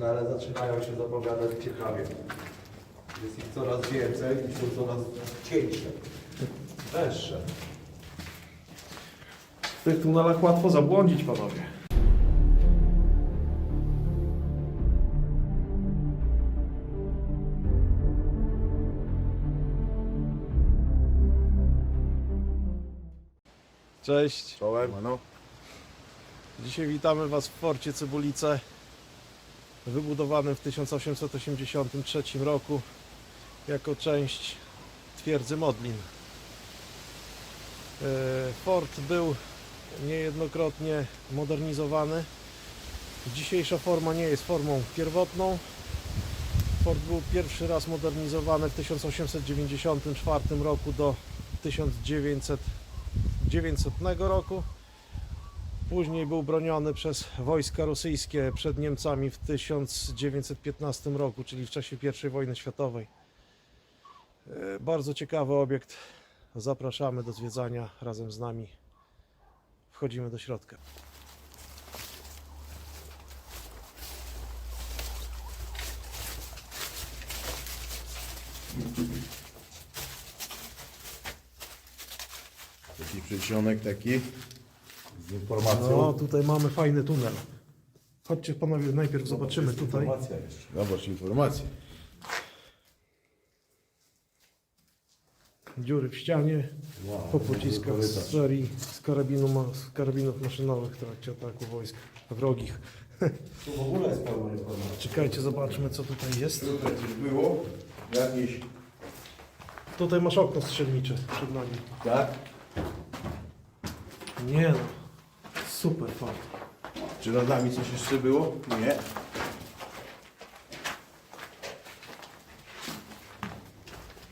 No ale zaczynają się zapowiadać ciekawie. Jest ich coraz więcej i są coraz cieńsze. Węższe. W tych tunelach łatwo zabłądzić, panowie. Cześć. Czołem. Dzisiaj witamy Was w Forcie Cybulice, wybudowanym w 1883 roku jako część twierdzy Modlin. E, Fort był niejednokrotnie modernizowany. Dzisiejsza forma nie jest formą pierwotną. Fort był pierwszy raz modernizowany w 1894 roku do 1900 900 roku. Później był broniony przez wojska rosyjskie przed Niemcami w 1915 roku, czyli w czasie I wojny światowej. E, Bardzo ciekawy obiekt. Zapraszamy do zwiedzania razem z nami. Wchodzimy do środka. taki przedsionek taki z informacją. No, tutaj mamy fajny tunel. Chodźcie panowie, najpierw zobaczymy tutaj. Informacja jeszcze. Zobacz informację. Dziury w ścianie, Wow, po pociskach z serii z, karabinu, ma- z karabinów maszynowych w trakcie ataku wojsk wrogich. Tu w ogóle jest pełno informacji. Czekajcie, zobaczmy co tutaj jest. Tutaj coś było, jakieś, Tutaj masz okno strzelnicze przed nami. tak? Nie no, super fakt. Czy nad nami coś jeszcze było? Nie.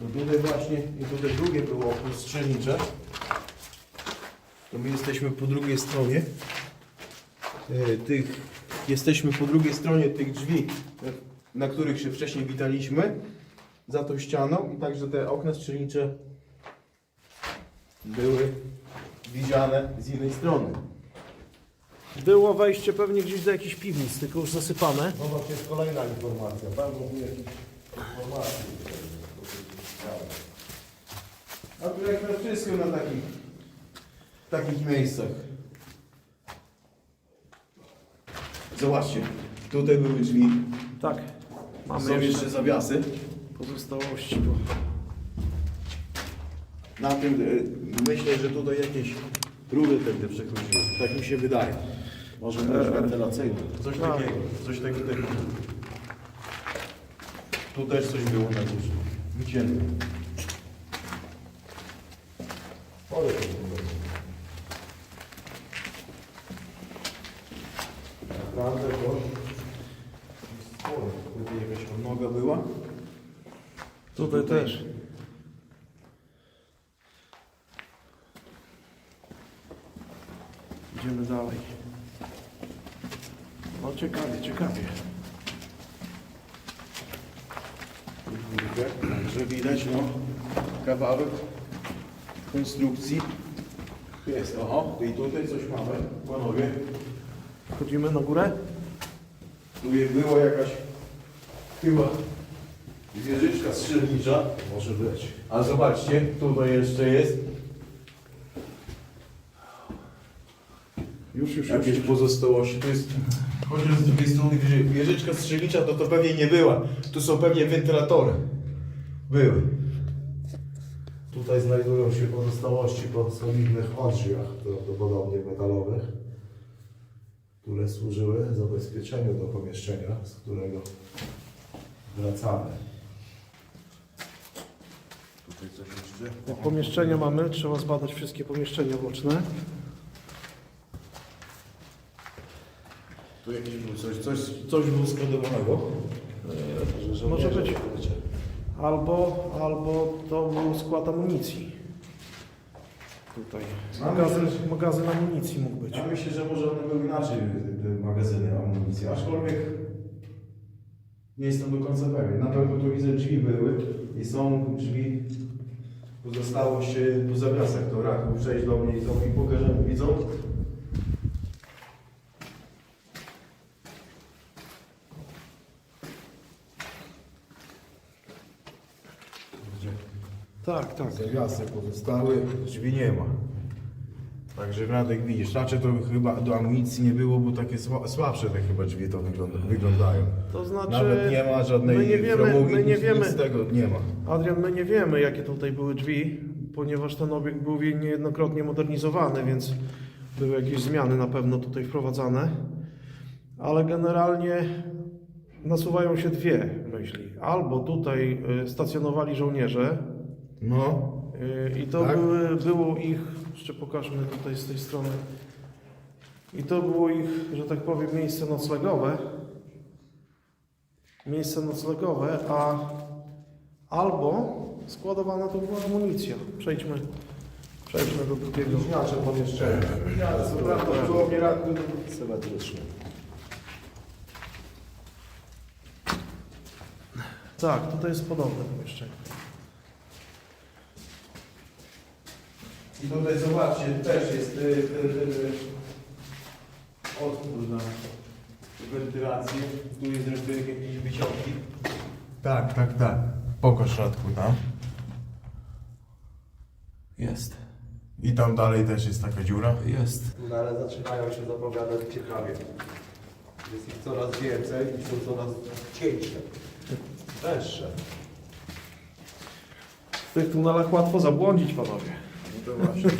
No tutaj właśnie, i tutaj drugie było okno strzelnicze. To my jesteśmy po drugiej stronie e, tych, jesteśmy po drugiej stronie tych drzwi, na, których się wcześniej witaliśmy, za tą ścianą i także te okna strzelnicze były widziane z innej strony. Było wejście pewnie gdzieś do jakichś piwnic, tylko już zasypane. Zobacz, jest kolejna informacja. Bardzo tu jakieś informacje. A tu jak na wszystko na takich, takich miejscach. Zobaczcie, tutaj były drzwi, Tak, są mamy jeszcze jeszcze zawiasy. pozostałości. Bo... Na tym e, myślę, że tutaj jakieś rury tędy przechodziły. Tak mi się wydaje. Może być wentylacyjne. Coś tak. takiego, coś takiego. Tu też coś było na górze. Widzieli. Chory to było. Naprawdę to spory. Tutaj jakaś odnoga była. Tutaj też. Idziemy dalej. Ciekawie, ciekawie. Górkę, Także widać no kawałek konstrukcji. Jest, oho, i tutaj coś mamy, panowie. Wchodzimy na górę? Tu je- była jakaś chyba wieżyczka strzelnicza. Może być. A zobaczcie, tutaj jeszcze jest Już, już, jakieś pozostałości. To jest, chociaż z drugiej strony wieży- wieżyczka strzelnicza, to to pewnie nie była. Tu są pewnie wentylatory. Były. Tutaj znajdują się pozostałości po solidnych odrzwiach, prawdopodobnie metalowych, które służyły zabezpieczeniu do pomieszczenia, z którego wracamy. Tutaj coś jeszcze. Jak pomieszczenia mamy, trzeba zbadać wszystkie pomieszczenia boczne. Tu jakieś było coś, coś, coś było skodowanego. Może być. Albo, albo to był skład amunicji. Tutaj. Magazyn, magazyn amunicji mógł być. Ja myślę, że może one były inaczej, te magazyny amunicji, aczkolwiek nie jestem do końca pewien. Na pewno tu widzę drzwi były i są drzwi pozostałość po zawiasach, to Raku przejść do mnie i to mi pokażemy, widzą? Tak, tak. Zawiasy pozostały, drzwi nie ma. Także Radek widzisz, raczej to chyba do amunicji nie było, bo takie sła, słabsze te chyba drzwi to wygląda, wyglądają. To znaczy, Nawet nie ma żadnej my nie wiemy, my nie nic, wiemy. nic z tego nie ma. Adrian, my nie wiemy, jakie tutaj były drzwi, ponieważ ten obiekt był niejednokrotnie modernizowany, więc były jakieś zmiany na pewno tutaj wprowadzane. Ale generalnie nasuwają się dwie myśli. Albo tutaj y, stacjonowali żołnierze No, y, i to Tak. były, było ich, jeszcze pokażmy tutaj z tej strony, i to było ich, że tak powiem, miejsce noclegowe. Miejsce noclegowe, a albo składowana tu była amunicja. Przejdźmy, przejdźmy do drugiego. bliźniacze pomieszczenie. Co prawda było mnie radny symetryczny. Tak, tutaj jest podobne pomieszczenie. I tutaj zobaczcie, też jest y, y, y, otwór na wentylację. Tu jest zresztą jakieś wyciągi. Tak, tak, tak. Pokaż Radku tam. Jest, I tam dalej też jest taka dziura. jest. No ale zaczynają się zapowiadać ciekawie. Jest ich coraz więcej i są coraz cieńsze. Węższe. W tych tunelach łatwo zabłądzić, panowie. To właśnie.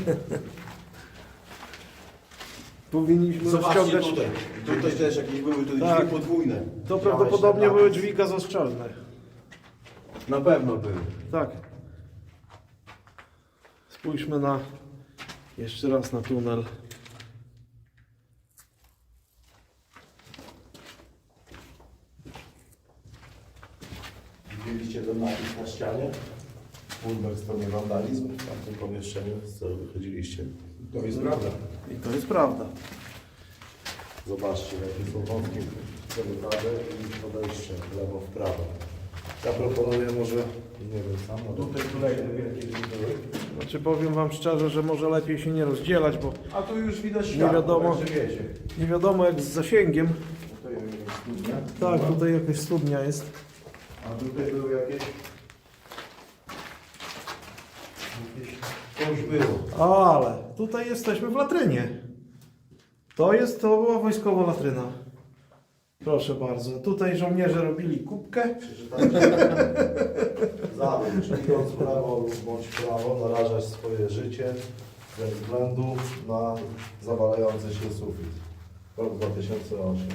Powinniśmy rozciągać... tutaj. Tutaj też jakieś były te Tak. drzwi podwójne. To prawdopodobnie były drzwi gazostrzelne. Na pewno były. Tak. Spójrzmy na jeszcze raz na tunel. Widzieliście ten napis na ścianie? Ulmer to nie wandalizm w tamtym pomieszczeniu, z którego wychodziliście. To jest prawda. I to jest prawda. Zobaczcie, jakie są wątki korytarze i podejście w lewo, w prawo. Ja proponuję może, nie wiem sam, no Tutaj kolejne wielkie były. Znaczy powiem wam szczerze, że może lepiej się nie rozdzielać, bo A tu już widać Nie światło, wiadomo. także wiecie. nie wiadomo jak z zasięgiem. Tutaj jest studnia. Tak, tutaj jakaś studnia jest. A tutaj były. Jakieś... Było. Ale tutaj jesteśmy w latrynie. To jest, to była wojskowa latryna. Proszę bardzo. Tutaj żołnierze robili kubkę. przeczytajcie. Zadum, czy idąc w prawo lub bądź w prawo, narażasz swoje życie ze względu na zawalający się sufit. Rok 2008.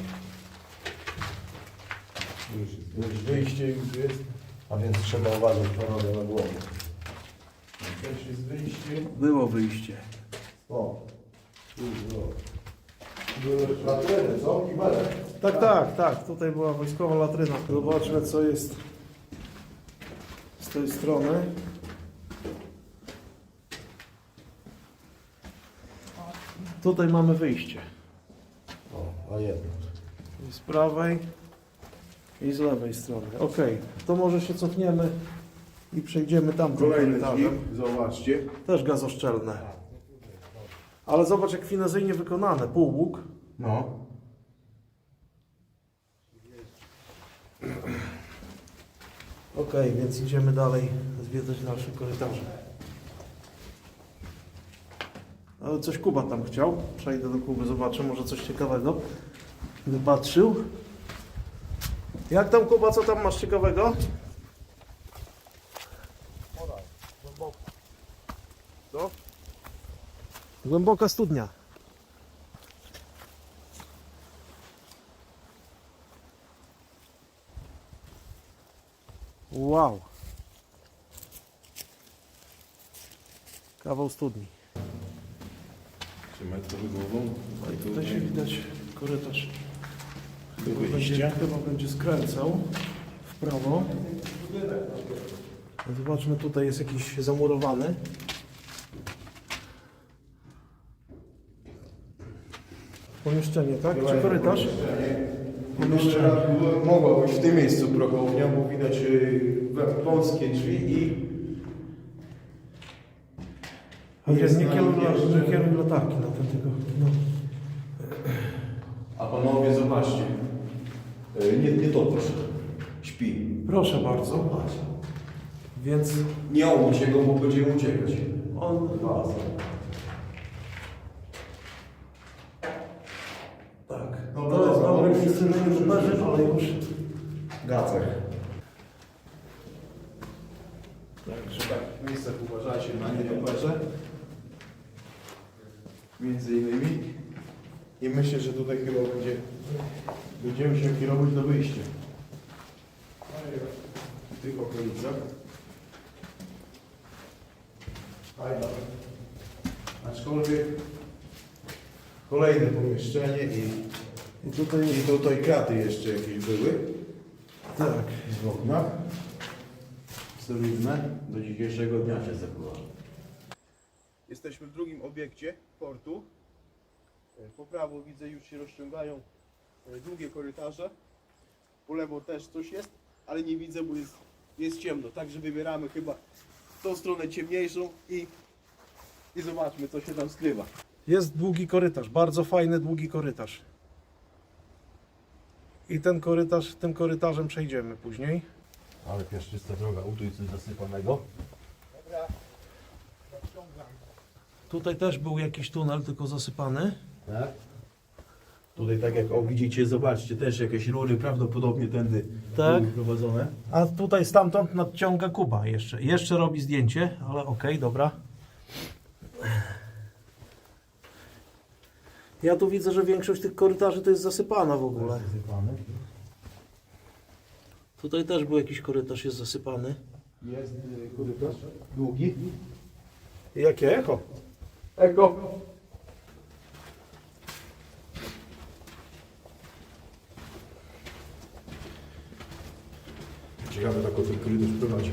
Już wyjście już jest. A więc trzeba uważać panowie na głowę. Też jest wyjście. Było wyjście. O, tu było. Były latryny, co? Kibele. Tak, tak, tak. Tutaj była wojskowa latryna. Zobaczmy co jest z tej strony. Tutaj mamy wyjście. O, a jedno. I z prawej i z lewej strony. Ok, to może się cofniemy i przejdziemy tam Kolejne drzwi, zobaczcie. Też gazoszczelne. Ale zobacz jak finezyjnie wykonane. Półłuk. No. Ok, więc idziemy dalej zwiedzać dalsze korytarze. Ale coś Kuba tam chciał. Przejdę do Kuby, zobaczę, może coś ciekawego. Wypatrzył. Jak tam Kuba, co tam masz ciekawego? Głęboka studnia. Wow. Kawał studni. Trzymaj to głową. No i tutaj się widać korytarz. Chyba będzie, chyba będzie skręcał w prawo. Zobaczmy, tutaj jest jakiś zamurowany. Pomieszczenie, tak? Czy korytarz? Pomieszczenie. Mogło być w tym miejscu prochownia, bo widać y, we- wąskie drzwi i Adrian, Jest nie kieruj latarki na ten tylko. No. A panowie, zobaczcie. Y, Nie, nie to proszę. Śpi. Proszę bardzo. Więc Nie obudź się go, bo będziemy uciekać. on Tak. Gacek. Także tak, w miejscach uważajcie na niedoperze. Między innymi. I myślę, że tutaj chyba będzie, będziemy się kierować do wyjścia. W tych okolicach. Fajna. Aczkolwiek kolejne pomieszczenie i, i, tutaj, i tutaj kraty jeszcze jakieś były. Tak. oknach. Solidne. Do dzisiejszego dnia się zachowało. Jesteśmy w drugim obiekcie portu. E, Po prawo widzę już się rozciągają e, długie korytarze. Po lewo też coś jest, ale nie widzę, bo jest, jest ciemno. Także wybieramy chyba tą stronę ciemniejszą i, i zobaczmy co się tam skrywa. Jest długi korytarz, bardzo fajny długi korytarz. I ten korytarz, tym korytarzem przejdziemy później. Ale piaszczysta droga, u tu jest coś zasypanego. Tutaj też był jakiś tunel, tylko zasypany. Tak? Tutaj tak jak o widzicie, zobaczcie, też jakieś rury prawdopodobnie tędy Tak. były prowadzone. A tutaj stamtąd nadciąga Kuba jeszcze. Jeszcze robi zdjęcie, ale okej, dobra. Ja tu widzę, że większość tych korytarzy to jest zasypana w ogóle. Zasypany. Tutaj też był jakiś korytarz, jest zasypany. Jest y, korytarz długi. Jakie echo? Eko. Ciekawe tak o ten korytarz prowadzi.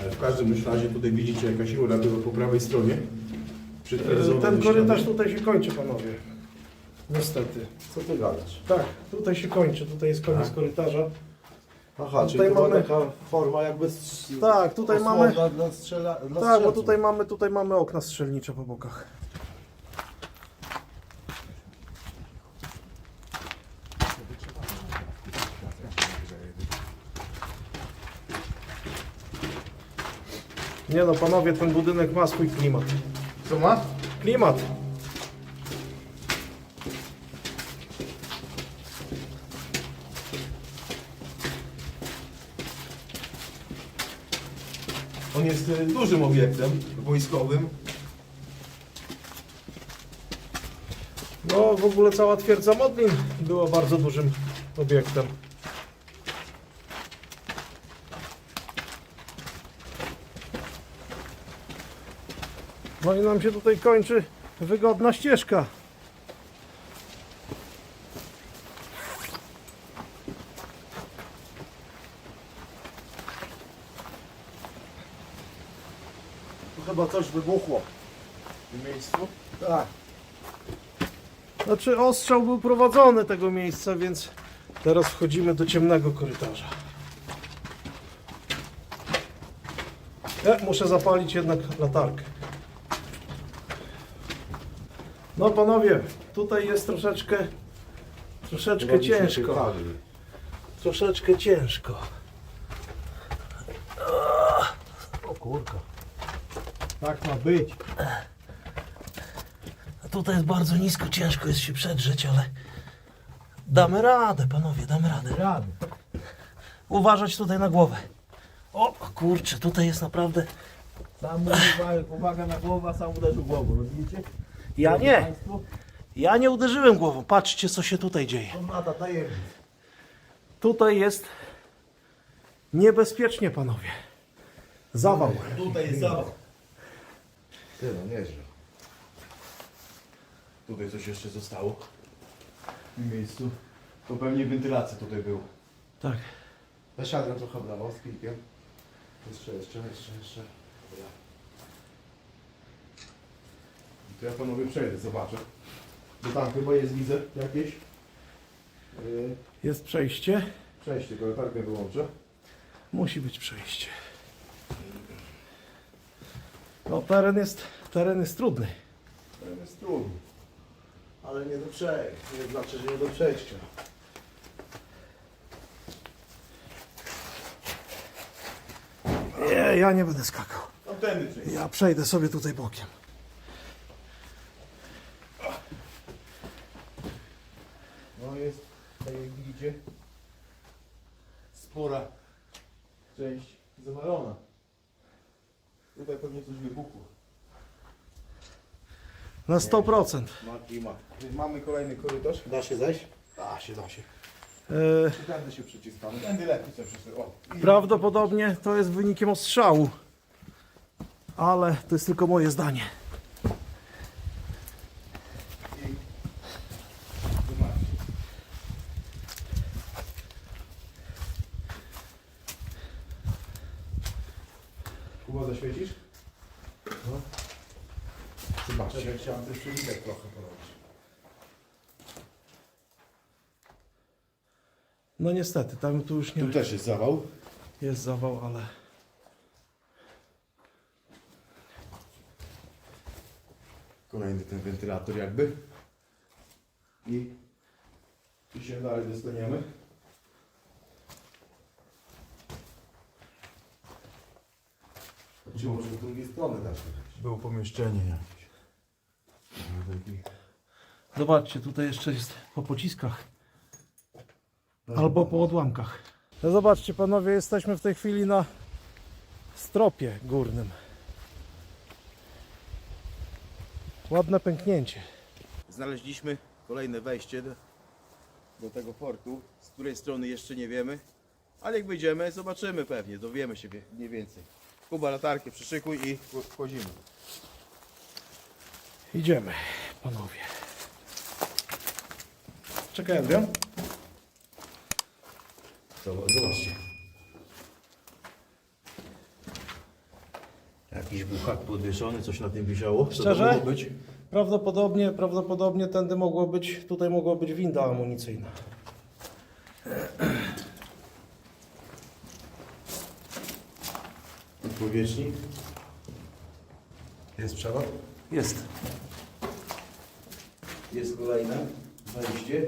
Ale w każdym razie tutaj widzicie jakaś rura była po prawej stronie. Ten korytarz tutaj się kończy, panowie. Niestety. Co ty gadasz? Tak, tutaj się kończy, tutaj jest koniec Tak. korytarza. Aha, czyli Tutaj to mamy- taka forma jakby Tak, tutaj osłona mamy- Dla, dla strzela, dla Tak, bo strzelców. tutaj mamy, tutaj mamy okna strzelnicze po bokach. Nie no, panowie, ten budynek ma swój klimat. Co ma? Klimat! On jest y, dużym obiektem wojskowym. No, w ogóle cała twierdza Modlin była bardzo dużym obiektem. No i nam się tutaj kończy wygodna ścieżka. Tu chyba coś wybuchło. W tym miejscu. Tak. Znaczy ostrzał był prowadzony tego miejsca, więc teraz wchodzimy do ciemnego korytarza. Ja muszę zapalić jednak latarkę. No panowie, tutaj jest troszeczkę troszeczkę ciężko. Troszeczkę ciężko. O kurka. Tak ma być. A tutaj jest bardzo nisko, ciężko jest się przedrzeć, ale damy radę, panowie, damy radę. Rady. Uważać tutaj na głowę. O kurczę, tutaj jest naprawdę... Sam uwaga, uwaga na głowę, a sam uderzył głową. Widzicie? Ja nie, ja nie uderzyłem głową. Patrzcie, co się tutaj dzieje. Komnata tajemnic. Tutaj jest niebezpiecznie, panowie. Zawał. Tutaj jest zawał. Ty no, nieźle. Tutaj coś jeszcze zostało. W tym miejscu. To pewnie wentylacja tutaj był. Tak. Adrian trochę w lewo z kilkiem. Jeszcze, jeszcze, jeszcze, jeszcze. Dobra. To ja panowie przejdę, zobaczę. Bo tam chyba jest, widzę, jakieś yy, Jest przejście. przejście, korytarkę wyłączę. Musi być przejście. No, teren jest, teren jest trudny. To jest trudno. Ale nie do przejścia. Nie znaczy, że nie do przejścia. Nie, ja nie będę skakał. No. Ja przejdę sobie tutaj bokiem. No jest, tak jak widzicie, spora część zawalona. Tutaj pewnie coś wybuchło. Na 100%. Ma klima. Więc mamy kolejny korytarz. Da się zejść? Da się, da się. E, Tędy się przyciskamy. Tędy lepiej. O. i- prawdopodobnie to jest wynikiem ostrzału. Ale to jest tylko moje zdanie. Zobaczcie. Kuba zaświecisz? No. Zobaczcie. Ja chciałem też przywitać trochę porobić. No niestety, tam tu już nie Tu też jest zawał. jest zawał, ale Kolejny ten wentylator jakby. I tu się dalej dostaniemy. Czy może z drugiej strony da się? Było pomieszczenie jakieś. Zobaczcie, tutaj jeszcze jest po pociskach. Albo po odłamkach. No zobaczcie panowie, jesteśmy w tej chwili na stropie górnym. Ładne pęknięcie. Znaleźliśmy kolejne wejście do, do tego portu, z której strony jeszcze nie wiemy, ale jak wyjdziemy, zobaczymy pewnie, dowiemy się mniej więcej. Kuba latarkę przyszykuj i wch- wchodzimy. Idziemy, panowie. Czekaj, Adrian. Zobacz- Zobaczcie. Jakiś buchak podwieszony, coś na tym wisiało. Co to Szczerze? mogło być? Prawdopodobnie, prawdopodobnie tędy mogło być, tutaj mogła być winda amunicyjna. Powierzchni. Jest przewód? Jest. Jest kolejne wejście.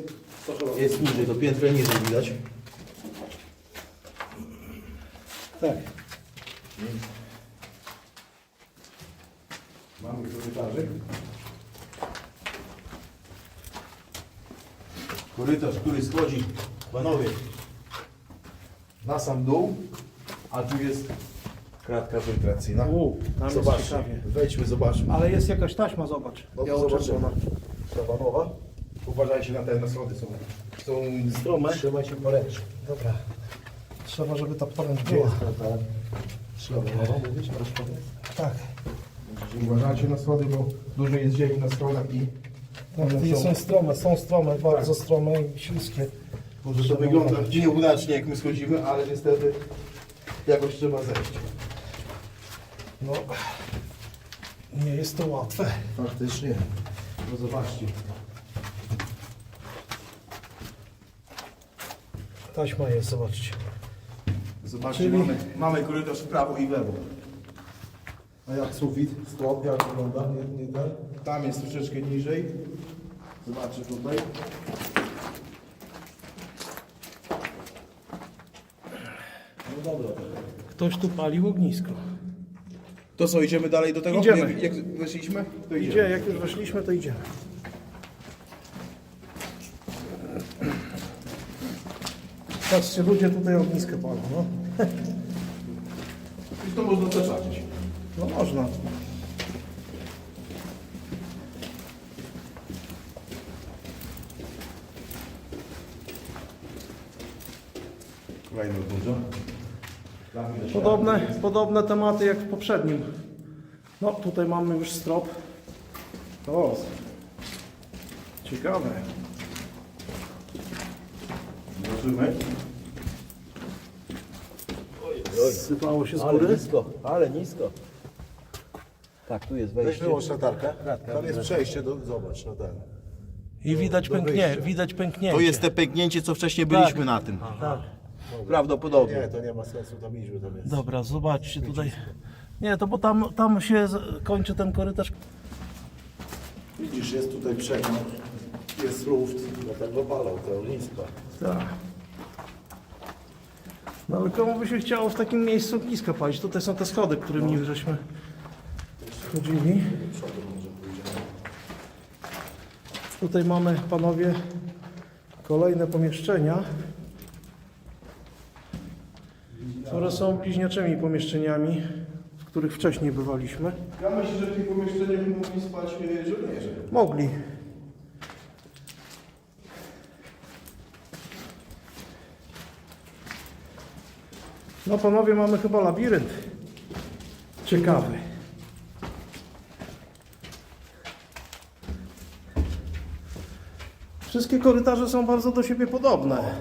Jest niżej, to piętro niżej widać. Tak. Mamy korytarzyk. Korytarz, który schodzi, panowie, na sam dół, a tu jest kratka filtracyjna. U, tam jest Zobaczcie, ciekawie. wejdźmy, zobaczmy. Ale jest jakaś taśma, zobacz. No to Biało-czerwona. Uważajcie na te na schody, są, są Strome. Trzymaj się poręcz. Dobra. Trzeba, żeby ta poręcz Gdzie była. jest? Trzeba było mówić, masz powiedzieć? Tak. Uważajcie na schody, bo dużo jest ziemi na schodach i Tak, One te są- są strome, są strome, bardzo strome i śliskie. Może to wygląda nieudacznie jak my schodzimy, ale niestety jakoś trzeba zejść. No, nie jest to łatwe. Faktycznie. No zobaczcie. Taśma jest, zobaczcie. Zobaczcie, Czyli- mamy, mamy korytarz w prawo i w lewo. A jak sufit, strop, jak wygląda? Nie, nie ten? Tam jest troszeczkę niżej. Zobaczcie tutaj. No dobra. Ktoś tu palił ognisko. To co, idziemy dalej do tego? Idziemy. Jak, jak weszliśmy? To idziemy. Idzie, jak już weszliśmy, to idziemy. Patrzcie, ludzie tutaj ognisko palą, no. I to można zaczaczyć. No można. Kolejny dużo. Podobne, podobne tematy jak w poprzednim. No, tutaj mamy już strop. O, ciekawe. Zobaczymy. Sypało się z Ale góry. nisko, ale nisko. Tak, tu jest Weź wejście. wyłącz latarkę. Tam jest przejście, do, zobacz na ten. I widać pęknie, wyjścia. widać pęknięcie. To jest te pęknięcie, co wcześniej byliśmy na tym. Tak. Prawdopodobnie. Nie, to nie ma sensu tam iść, bo tam jest. Dobra, zobaczcie tutaj. Nie, to bo tam, tam się z- kończy ten korytarz. Widzisz, jest tutaj przegląd, jest luft, dlatego palą te ogniska. Tak. No ale komu by się chciało w takim miejscu ogniska palić? Tutaj są te schody, którymi żeśmy chodzili. Tutaj mamy, panowie, kolejne pomieszczenia, które są bliźniaczymi pomieszczeniami, w których wcześniej bywaliśmy. Ja myślę, że w tych pomieszczeniach mogli spać e, żołnierze. Mogli. No panowie, mamy chyba labirynt. Ciekawy. Wszystkie korytarze są bardzo do siebie podobne.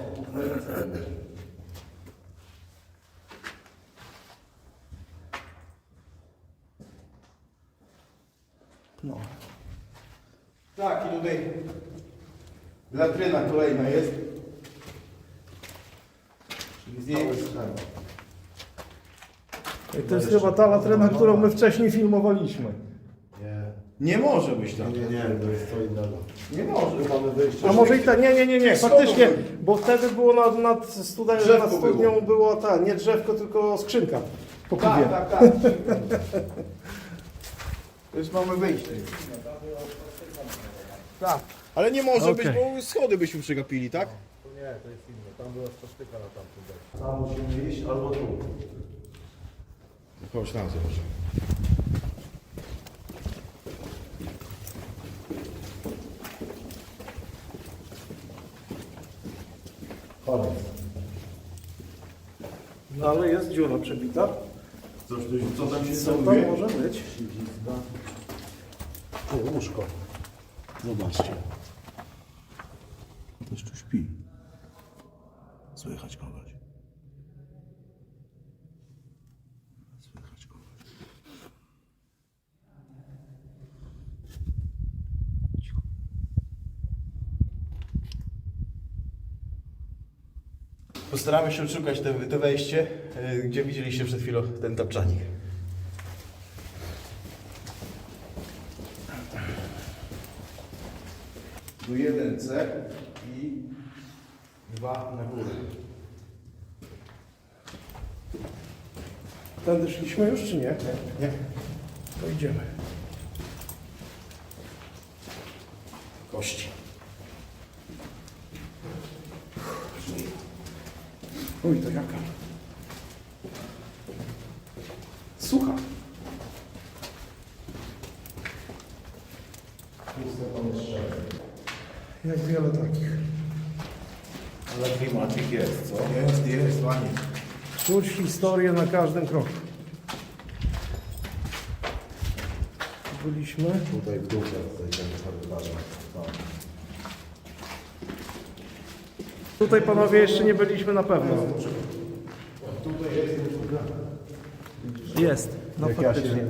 No. Tak, i tutaj latryna kolejna jest. Czyli z niej I to jest chyba ta latryna, którą my wcześniej filmowaliśmy. Nie, Nie może być tam. nie, nie, to jest co innego. Nie może. Tu mamy wyjście. A może i tak, nie, nie, nie, nie, faktycznie, bo wtedy było nad, nad, Drzewko nad studnią było. ta, nie drzewko, tylko skrzynka po piwie. Tak, tak, tak. To jest mamy wyjście. Tak. Ale nie może być, bo schody byśmy przegapili, tak? To nie, to jest inne. Tam była spastyka na tamtym. Tam musimy iść albo tu. Chodź tam zobacz. Koniec. No ale jest dziura przebita. Coś, co tam się Co tam może być? Tu, łóżko. Zobaczcie. Ktoś tu śpi. Słychać kogoś. Słychać kogoś. Cicho. Postaramy się odszukać te, te wejście, e, gdzie widzieliście przed chwilą ten tapczanik. Tu jeden C i dwa na górę. Tędy szliśmy już czy nie? Nie? To idziemy. Kości. Uj, to jaka? Sucha. Jak wiele takich. Ale klimacik jest, co? Jest, jest, ładnie. Czuć historię na każdym kroku. Byliśmy. Tutaj w dół zejdziemy korytarzem. Tam. Tutaj panowie jeszcze nie byliśmy na pewno. Jest, no faktycznie. nie.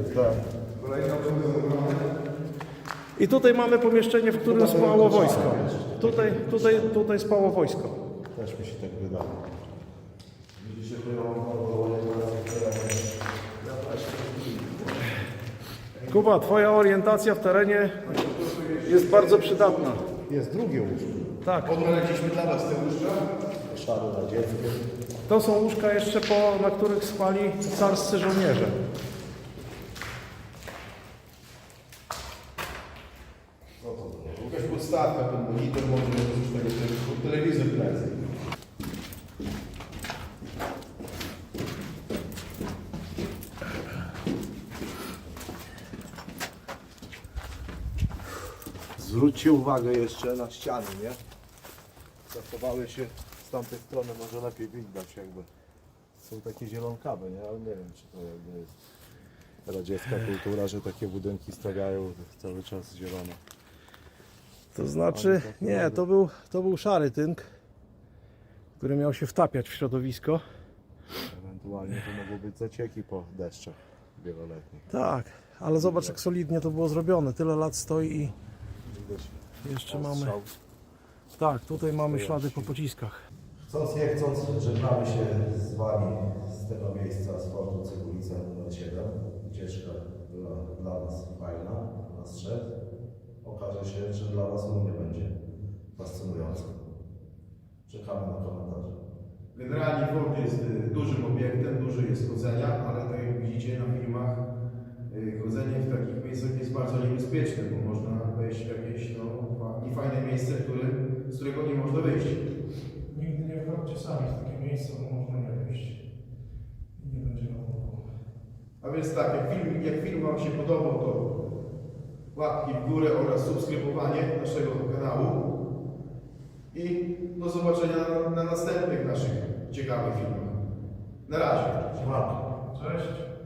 I tutaj mamy pomieszczenie, w którym spało wojsko. Tutaj, tutaj, tutaj spało wojsko. Też mi się tak wydaje. Widzicie, Kuba, twoja orientacja w terenie jest bardzo przydatna. Jest drugie łóżko. Tak, Odnaleźliśmy dla Was te łóżka. Szary na dziecko. to są łóżka jeszcze, po, na których spali carscy żołnierze. Jakaś podstawka, ten monitor, może coś tego, tego telewizor plecy. Zwróćcie uwagę jeszcze na ściany, nie? Zachowały się z tamtej strony, może lepiej widać jakby. Są takie zielonkawe, nie? Ale nie wiem, czy to jakby jest radziecka kultura, że takie budynki stawiają cały czas zielone. To znaczy, nie, to był, to był szary tynk, który miał się wtapiać w środowisko. Ewentualnie to mogły być zacieki po deszczach wieloletnich. Tak, ale zobacz jak solidnie to było zrobione. Tyle lat stoi i Widać jeszcze mamy... ostrzał. Tak, tutaj mamy ślady po pociskach. Chcąc nie chcąc, żegnamy się z Wami z tego miejsca, z portu Cegulica nr 7. Wycieczka była dla nas fajna, dla nas trzech. Okaże się, że dla Was również będzie fascynująca. Czekamy na komentarze. Generalnie Ford jest y, dużym obiektem, duży jest chodzenia, ale tak jak widzicie na filmach, y, chodzenie w takich miejscach jest bardzo niebezpieczne, bo można wejść w jakieś no, fa- niefajne miejsce, które, z którego nie można wyjść. Nigdy nie wchodźcie sami w takie miejsce, bo można nie wyjść. I nie będzie pomogło. A więc tak, jak film, jak film Wam się podobał, to łapki w górę oraz subskrybowanie naszego kanału. I do zobaczenia na, na następnych naszych ciekawych filmach. Na razie. Cześć.